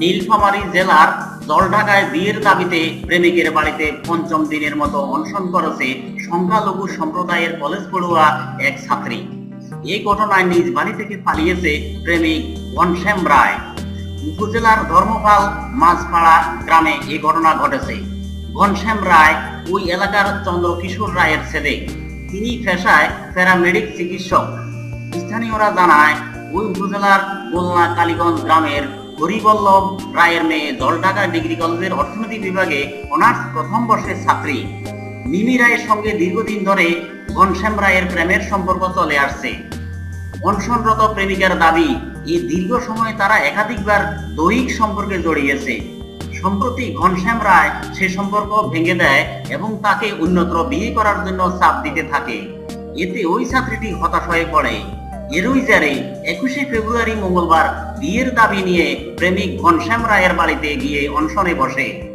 নীলফামারী জেলার জলঢাকায় বিয়ের দাবিতে প্রেমিকের বাড়িতে পঞ্চম দিনের মতো অনশন করেছে সংখ্যালঘু সম্প্রদায়ের কলেজ পড়ুয়া এক ছাত্রী। এই ঘটনায় নিজ বাড়ি থেকে পালিয়েছে প্রেমিক ঘনশ্যাম রায়। উপজেলার ধর্মপাল মাঝপাড়া গ্রামে এই ঘটনা ঘটেছে। ঘনশ্যাম রায় ওই এলাকার চন্দ্রকিশোর রায়ের ছেলে। তিনি পেশায় প্যারামেডিক চিকিৎসক। স্থানীয়রা জানায়, ওই উপজেলার গোলনা কালীগঞ্জ গ্রামের হরিবল্লভ রায়ের মেয়ে জলঢাকা ডিগ্রি কলেজের অর্থনীতি বিভাগে অনার্স প্রথম বর্ষের ছাত্রী। মিমি রায়ের সঙ্গে দীর্ঘদিন ধরে ঘনশ্যাম রায়ের প্রেমের সম্পর্ক চলে আসছে। অনশনরত প্রেমিকার দাবি, এই দীর্ঘ সময় তারা একাধিকবার দৈহিক সম্পর্কে জড়িয়েছে। সম্প্রতি ঘনশ্যাম রায় সে সম্পর্ক ভেঙে দেয় এবং তাকে অন্যত্র বিয়ে করার জন্য চাপ দিতে থাকে। এতে ওই ছাত্রীটি হতাশ হয়ে পড়ে। এরই জারে একুশে ফেব্রুয়ারি মঙ্গলবার বিয়ের দাবি নিয়ে প্রেমিক ঘনশ্যাম রায়ের বাড়িতে গিয়ে অনশনে বসে।